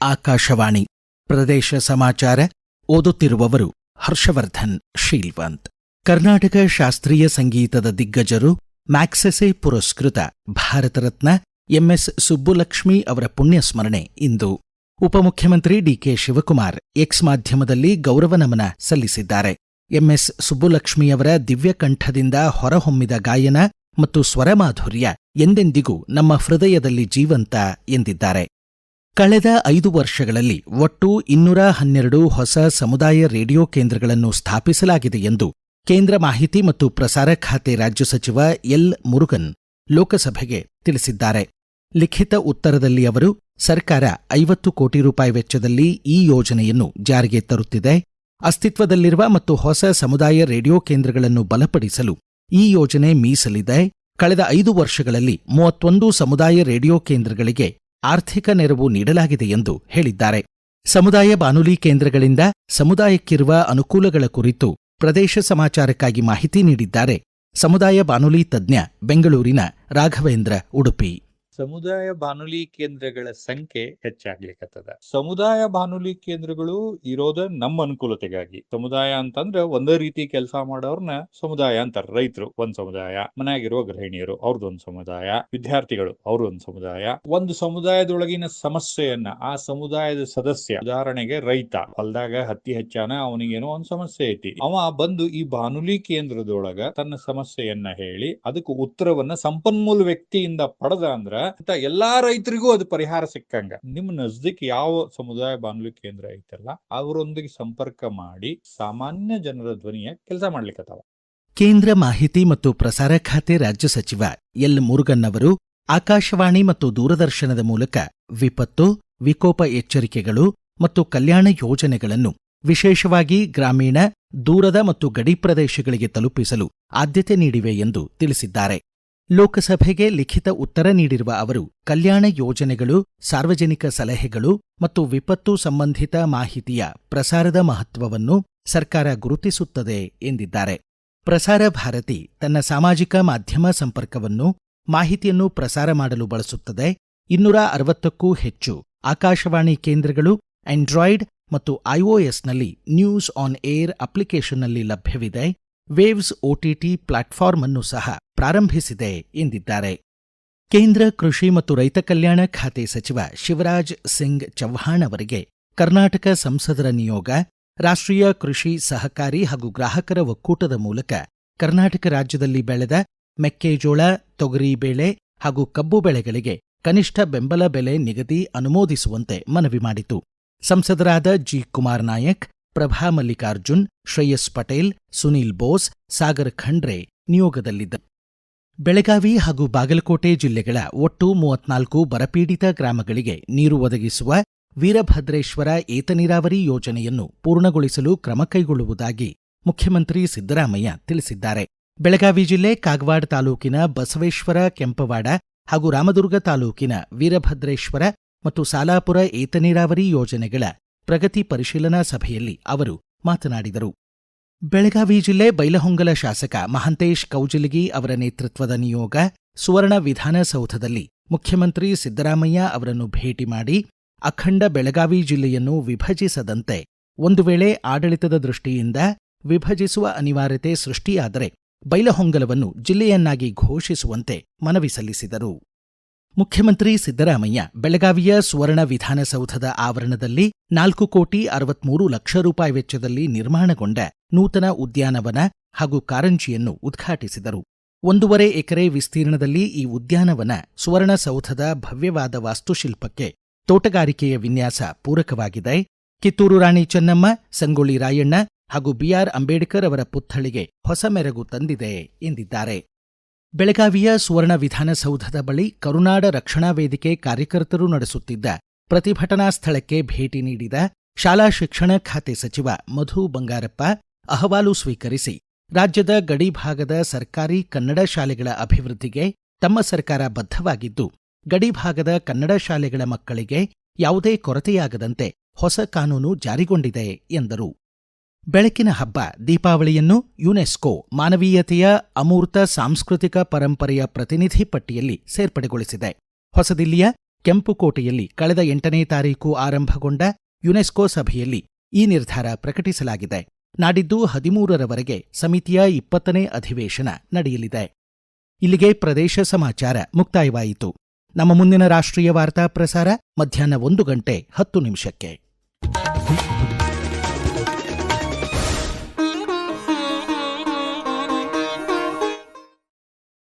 ಆಕಾಶವಾಣಿ. ಪ್ರದೇಶ ಸಮಾಚಾರ ಓದುತ್ತಿರುವವರು ಹರ್ಷವರ್ಧನ್ ಶೀಲ್ವಂತ್ ಕರ್ನಾಟಕ ಶಾಸ್ತ್ರೀಯ ಸಂಗೀತದ ದಿಗ್ಗಜರು ಮ್ಯಾಕ್ಸೆಸೆ ಪುರಸ್ಕೃತ ಭಾರತ ರತ್ನ ಎಂಎಸ್ ಸುಬ್ಬುಲಕ್ಷ್ಮಿ ಅವರ ಪುಣ್ಯಸ್ಮರಣೆ ಇಂದು. ಉಪಮುಖ್ಯಮಂತ್ರಿ ಡಿಕೆ ಶಿವಕುಮಾರ್ ಎಕ್ಸ್ ಮಾಧ್ಯಮದಲ್ಲಿ ಗೌರವ ನಮನ ಸಲ್ಲಿಸಿದ್ದಾರೆ. ಎಂಎಸ್ ಸುಬ್ಬುಲಕ್ಷ್ಮಿಯವರ ದಿವ್ಯಕಂಠದಿಂದ ಹೊರಹೊಮ್ಮಿದ ಗಾಯನ ಮತ್ತು ಸ್ವರಮಾಧುರ್ಯ ಎಂದೆಂದಿಗೂ ನಮ್ಮ ಹೃದಯದಲ್ಲಿ ಜೀವಂತ ಎಂದಿದ್ದಾರೆ. ಕಳೆದ ಐದು ವರ್ಷಗಳಲ್ಲಿ ಒಟ್ಟು ಇನ್ನೂರ ಹನ್ನೆರಡು ಹೊಸ ಸಮುದಾಯ ರೇಡಿಯೋ ಕೇಂದ್ರಗಳನ್ನು ಸ್ಥಾಪಿಸಲಾಗಿದೆ ಎಂದು ಕೇಂದ್ರ ಮಾಹಿತಿ ಮತ್ತು ಪ್ರಸಾರ ಖಾತೆ ರಾಜ್ಯ ಸಚಿವ ಎಲ್ ಮುರುಗನ್ ಲೋಕಸಭೆಗೆ ತಿಳಿಸಿದ್ದಾರೆ. ಲಿಖಿತ ಉತ್ತರದಲ್ಲಿ ಅವರು, ಸರ್ಕಾರ ಐವತ್ತು ಕೋಟಿ ರೂಪಾಯಿ ವೆಚ್ಚದಲ್ಲಿ ಈ ಯೋಜನೆಯನ್ನು ಜಾರಿಗೆ ತರುತ್ತಿದೆ. ಅಸ್ತಿತ್ವದಲ್ಲಿರುವ ಮತ್ತು ಹೊಸ ಸಮುದಾಯ ರೇಡಿಯೋ ಕೇಂದ್ರಗಳನ್ನು ಬಲಪಡಿಸಲು ಈ ಯೋಜನೆ ಮೀಸಲಿದೆ. ಕಳೆದ ಐದು ವರ್ಷಗಳಲ್ಲಿ ಮೂವತ್ತೊಂದು ಸಮುದಾಯ ರೇಡಿಯೋ ಕೇಂದ್ರಗಳಿಗೆ ಆರ್ಥಿಕ ನೆರವು ನೀಡಲಾಗಿದೆ ಎಂದು ಹೇಳಿದ್ದಾರೆ. ಸಮುದಾಯ ಬಾನುಲಿ ಕೇಂದ್ರಗಳಿಂದ ಸಮುದಾಯಕ್ಕಿರುವ ಅನುಕೂಲಗಳ ಕುರಿತು ಪ್ರದೇಶ ಸಮಾಚಾರಕ್ಕಾಗಿ ಮಾಹಿತಿ ನೀಡಿದ್ದಾರೆ. ಸಮುದಾಯ ಬಾನುಲಿ ತಜ್ಞ ಬೆಂಗಳೂರಿನ ರಾಘವೇಂದ್ರ ಉಡುಪಿ. ಸಮುದಾಯ ಬಾನುಲಿ ಕೇಂದ್ರಗಳ ಸಂಖ್ಯೆ ಹೆಚ್ಚಾಗ್ಲಿಕ್ಕತ್ತದ ಸಮುದಾಯ ಬಾನುಲಿ ಕೇಂದ್ರಗಳು ಇರೋದ ನಮ್ಮ ಅನುಕೂಲತೆಗಾಗಿ. ಸಮುದಾಯ ಅಂತಂದ್ರ ಒಂದೇ ರೀತಿ ಕೆಲಸ ಮಾಡೋರ್ನ ಸಮುದಾಯ ಅಂತಾರ. ರೈತರು ಒಂದ್ ಸಮುದಾಯ ಮನೆಯಾಗಿರುವ ಗೃಹಿಣಿಯರು ಅವ್ರದೊಂದ್ ಸಮುದಾಯ, ವಿದ್ಯಾರ್ಥಿಗಳು ಅವ್ರದೊಂದ್ ಸಮುದಾಯ. ಒಂದು ಸಮುದಾಯದೊಳಗಿನ ಸಮಸ್ಯೆಯನ್ನ ಆ ಸಮುದಾಯದ ಸದಸ್ಯ, ಉದಾಹರಣೆಗೆ ರೈತ, ಹೊಲದಾಗ ಹತ್ತಿ ಹೆಚ್ಚಾನ ಅವನಿಗೇನೋ ಒಂದ್ ಸಮಸ್ಯೆ ಐತಿ. ಅವ ಬಂದು ಈ ಬಾನುಲಿ ಕೇಂದ್ರದೊಳಗ ತನ್ನ ಸಮಸ್ಯೆಯನ್ನ ಹೇಳಿ, ಅದಕ್ಕೆ ಉತ್ತರವನ್ನ ಸಂಪನ್ಮೂಲ ವ್ಯಕ್ತಿಯಿಂದ ಪಡೆದ ಅಂದ್ರ ಅಂತ ಎಲ್ಲಾ ರೈತರಿಗೂ ಅದು ಪರಿಹಾರ ಸಿಕ್ಕಂಗ. ನಿಮ್ ನಜ್ದಿಕ್ ಯಾವ ಸಮುದಾಯ ಬಾನುಲಿ ಕೇಂದ್ರ ಐತಲ್ಲ, ಅವರೊಂದಿಗೆ ಸಂಪರ್ಕ ಮಾಡಿ ಸಾಮಾನ್ಯ ಜನರ ಧ್ವನಿಯ ಕೆಲಸ ಮಾಡ್ಲಿಕ್ಕತ್ತಾವ ಕೇಂದ್ರ ಮಾಹಿತಿ ಮತ್ತು ಪ್ರಸಾರ ಖಾತೆ ರಾಜ್ಯ ಸಚಿವ ಎಲ್ ಮುರುಗನ್ ಅವರು ಆಕಾಶವಾಣಿ ಮತ್ತು ದೂರದರ್ಶನದ ಮೂಲಕ ವಿಪತ್ತು, ವಿಕೋಪ ಎಚ್ಚರಿಕೆಗಳು ಮತ್ತು ಕಲ್ಯಾಣ ಯೋಜನೆಗಳನ್ನು ವಿಶೇಷವಾಗಿ ಗ್ರಾಮೀಣ, ದೂರದ ಮತ್ತು ಗಡಿ ಪ್ರದೇಶಗಳಿಗೆ ತಲುಪಿಸಲು ಆದ್ಯತೆ ನೀಡಿವೆ ಎಂದು ತಿಳಿಸಿದ್ದಾರೆ. ಲೋಕಸಭೆಗೆ ಲಿಖಿತ ಉತ್ತರ ನೀಡಿರುವ ಅವರು, ಕಲ್ಯಾಣ ಯೋಜನೆಗಳು, ಸಾರ್ವಜನಿಕ ಸಲಹೆಗಳು ಮತ್ತು ವಿಪತ್ತು ಸಂಬಂಧಿತ ಮಾಹಿತಿಯ ಪ್ರಸಾರದ ಮಹತ್ವವನ್ನು ಸರ್ಕಾರ ಗುರುತಿಸುತ್ತದೆ ಎಂದಿದ್ದಾರೆ. ಪ್ರಸಾರ ಭಾರತಿ ತನ್ನ ಸಾಮಾಜಿಕ ಮಾಧ್ಯಮ ಸಂಪರ್ಕವನ್ನು ಮಾಹಿತಿಯನ್ನು ಪ್ರಸಾರ ಮಾಡಲು ಬಳಸುತ್ತದೆ. ಇನ್ನೂರ ಅರವತ್ತಕ್ಕೂ ಹೆಚ್ಚು ಆಕಾಶವಾಣಿ ಕೇಂದ್ರಗಳು, ಆಂಡ್ರಾಯ್ಡ್ ಮತ್ತು ಐಒಎಸ್ನಲ್ಲಿ ನ್ಯೂಸ್ ಆನ್ ಏರ್ ಅಪ್ಲಿಕೇಶನ್ನಲ್ಲಿ ಲಭ್ಯವಿದೆ. ವೇವ್ಸ್ ಒಟಿಟಿ ಪ್ಲಾಟ್ಫಾರ್ಮ್ ಅನ್ನು ಸಹ ಪ್ರಾರಂಭಿಸಿದೆ ಎಂದಿದ್ದಾರೆ. ಕೇಂದ್ರ ಕೃಷಿ ಮತ್ತು ರೈತ ಕಲ್ಯಾಣ ಖಾತೆ ಸಚಿವ ಶಿವರಾಜ್ ಸಿಂಗ್ ಚೌಹಾಣ್ ಅವರಿಗೆ ಕರ್ನಾಟಕ ಸಂಸದರ ನಿಯೋಗ, ರಾಷ್ಟ್ರೀಯ ಕೃಷಿ ಸಹಕಾರಿ ಹಾಗೂ ಗ್ರಾಹಕರ ಒಕ್ಕೂಟದ ಮೂಲಕ ಕರ್ನಾಟಕ ರಾಜ್ಯದಲ್ಲಿ ಬೆಳೆದ ಮೆಕ್ಕೆಜೋಳ ತೊಗರಿ ಬೇಳೆ ಹಾಗೂ ಕಬ್ಬು ಬೆಳೆಗಳಿಗೆ ಕನಿಷ್ಠ ಬೆಂಬಲ ಬೆಲೆ ನಿಗದಿ ಅನುಮೋದಿಸುವಂತೆ ಮನವಿ ಮಾಡಿತು. ಸಂಸದರಾದ ಜಿ ಕುಮಾರ್ ನಾಯಕ್ ಪ್ರಭಾ ಮಲ್ಲಿಕಾರ್ಜುನ್, ಶ್ರೇಯಸ್ ಪಟೇಲ್, ಸುನೀಲ್ ಬೋಸ್, ಸಾಗರ್ ಖಂಡ್ರೆ ನಿಯೋಗದಲ್ಲಿದ್ದರು ಬೆಳಗಾವಿ ಹಾಗೂ ಬಾಗಲಕೋಟೆ ಜಿಲ್ಲೆಗಳ ಒಟ್ಟು ಮೂವತ್ನಾಲ್ಕು ಬರಪೀಡಿತ ಗ್ರಾಮಗಳಿಗೆ ನೀರು ಒದಗಿಸುವ ವೀರಭದ್ರೇಶ್ವರ ಏತ ನೀರಾವರಿ ಯೋಜನೆಯನ್ನು ಪೂರ್ಣಗೊಳಿಸಲು ಕ್ರಮ ಕೈಗೊಳ್ಳುವುದಾಗಿ ಮುಖ್ಯಮಂತ್ರಿ ಸಿದ್ದರಾಮಯ್ಯ ತಿಳಿಸಿದ್ದಾರೆ. ಬೆಳಗಾವಿ ಜಿಲ್ಲೆ ಕಾಗವಾಡ ತಾಲೂಕಿನ ಬಸವೇಶ್ವರ, ಕೆಂಪವಾಡ ಹಾಗೂ ರಾಮದುರ್ಗ ತಾಲೂಕಿನ ವೀರಭದ್ರೇಶ್ವರ ಮತ್ತು ಸಾಲಾಪುರ ಏತ ನೀರಾವರಿ ಯೋಜನೆಗಳ ಪ್ರಗತಿ ಪರಿಶೀಲನಾ ಸಭೆಯಲ್ಲಿ ಅವರು ಮಾತನಾಡಿದರು. ಬೆಳಗಾವಿ ಜಿಲ್ಲೆ ಬೈಲಹೊಂಗಲ ಶಾಸಕ ಮಹಂತೇಶ್ ಕೌಜಲಗಿ ಅವರ ನೇತೃತ್ವದ ನಿಯೋಗ ಸುವರ್ಣ ವಿಧಾನಸೌಧದಲ್ಲಿ ಮುಖ್ಯಮಂತ್ರಿ ಸಿದ್ದರಾಮಯ್ಯ ಅವರನ್ನು ಭೇಟಿ ಮಾಡಿ ಅಖಂಡ ಬೆಳಗಾವಿ ಜಿಲ್ಲೆಯನ್ನು ವಿಭಜಿಸದಂತೆ ಒಂದು ವೇಳೆ ಆಡಳಿತದ ದೃಷ್ಟಿಯಿಂದ ವಿಭಜಿಸುವ ಅನಿವಾರ್ಯತೆ ಸೃಷ್ಟಿಯಾದರೆ ಬೈಲಹೊಂಗಲವನ್ನು ಜಿಲ್ಲೆಯನ್ನಾಗಿ ಘೋಷಿಸುವಂತೆ ಮನವಿ ಸಲ್ಲಿಸಿದರು. ಮುಖ್ಯಮಂತ್ರಿ ಸಿದ್ದರಾಮಯ್ಯ ಬೆಳಗಾವಿಯ ಸುವರ್ಣ ವಿಧಾನಸೌಧದ ಆವರಣದಲ್ಲಿ ನಾಲ್ಕು ಕೋಟಿ ಅರವತ್ಮೂರು ಲಕ್ಷ ರೂಪಾಯಿ ವೆಚ್ಚದಲ್ಲಿ ನಿರ್ಮಾಣಗೊಂಡ ನೂತನ ಉದ್ಯಾನವನ ಹಾಗೂ ಕಾರಂಜಿಯನ್ನು ಉದ್ಘಾಟಿಸಿದರು. ಒಂದೂವರೆ ಎಕರೆ ವಿಸ್ತೀರ್ಣದಲ್ಲಿ ಈ ಉದ್ಯಾನವನ ಸುವರ್ಣಸೌಧದ ಭವ್ಯವಾದ ವಾಸ್ತುಶಿಲ್ಪಕ್ಕೆ ತೋಟಗಾರಿಕೆಯ ವಿನ್ಯಾಸ ಪೂರಕವಾಗಿದೆ. ಕಿತ್ತೂರು ರಾಣಿ ಚೆನ್ನಮ್ಮ, ಸಂಗೊಳ್ಳಿ ರಾಯಣ್ಣ ಹಾಗೂ ಬಿಆರ್ ಅಂಬೇಡ್ಕರ್ ಅವರ ಪುತ್ಥಳಿಗೆ ಹೊಸ ಮೆರಗು ತಂದಿದೆ ಎಂದಿದ್ದಾರೆ. ಬೆಳಗಾವಿಯ ಸುವರ್ಣ ವಿಧಾನಸೌಧದ ಬಳಿ ಕರುನಾಡ ರಕ್ಷಣಾ ವೇದಿಕೆ ಕಾರ್ಯಕರ್ತರು ನಡೆಸುತ್ತಿದ್ದ ಪ್ರತಿಭಟನಾ ಸ್ಥಳಕ್ಕೆ ಭೇಟಿ ನೀಡಿದ ಶಾಲಾ ಶಿಕ್ಷಣ ಖಾತೆ ಸಚಿವ ಮಧು ಬಂಗಾರಪ್ಪ ಅಹವಾಲು ಸ್ವೀಕರಿಸಿ, ರಾಜ್ಯದ ಗಡಿ ಭಾಗದ ಸರ್ಕಾರಿ ಕನ್ನಡ ಶಾಲೆಗಳ ಅಭಿವೃದ್ಧಿಗೆ ತಮ್ಮ ಸರ್ಕಾರ ಬದ್ಧವಾಗಿದ್ದು, ಗಡಿ ಭಾಗದ ಕನ್ನಡ ಶಾಲೆಗಳ ಮಕ್ಕಳಿಗೆ ಯಾವುದೇ ಕೊರತೆಯಾಗದಂತೆ ಹೊಸ ಕಾನೂನು ಜಾರಿಗೊಂಡಿದೆ ಎಂದರು. ಬೆಳಕಿನ ಹಬ್ಬ ದೀಪಾವಳಿಯನ್ನು ಯುನೆಸ್ಕೋ ಮಾನವೀಯತೆಯ ಅಮೂರ್ತ ಸಾಂಸ್ಕೃತಿಕ ಪರಂಪರೆಯ ಪ್ರತಿನಿಧಿ ಪಟ್ಟಿಯಲ್ಲಿ ಸೇರ್ಪಡೆಗೊಳಿಸಿದೆ. ಹೊಸದಿಲ್ಲಿಯ ಕೆಂಪುಕೋಟೆಯಲ್ಲಿ ಕಳೆದ ಎಂಟನೇ ತಾರೀಕು ಆರಂಭಗೊಂಡ ಯುನೆಸ್ಕೋ ಸಭೆಯಲ್ಲಿ ಈ ನಿರ್ಧಾರ ಪ್ರಕಟಿಸಲಾಗಿದೆ. ನಾಡಿದ್ದು ಹದಿಮೂರರವರೆಗೆ ಸಮಿತಿಯ ಇಪ್ಪತ್ತನೇ ಅಧಿವೇಶನ ನಡೆಯಲಿದೆ. ಇಲ್ಲಿಗೆ ಪ್ರದೇಶ ಸಮಾಚಾರ ಮುಕ್ತಾಯವಾಯಿತು. ನಮ್ಮ ಮುಂದಿನ ರಾಷ್ಟ್ರೀಯ ವಾರ್ತಾ ಪ್ರಸಾರ ಮಧ್ಯಾಹ್ನ ಒಂದು ಗಂಟೆ ಹತ್ತು ನಿಮಿಷಕ್ಕೆ.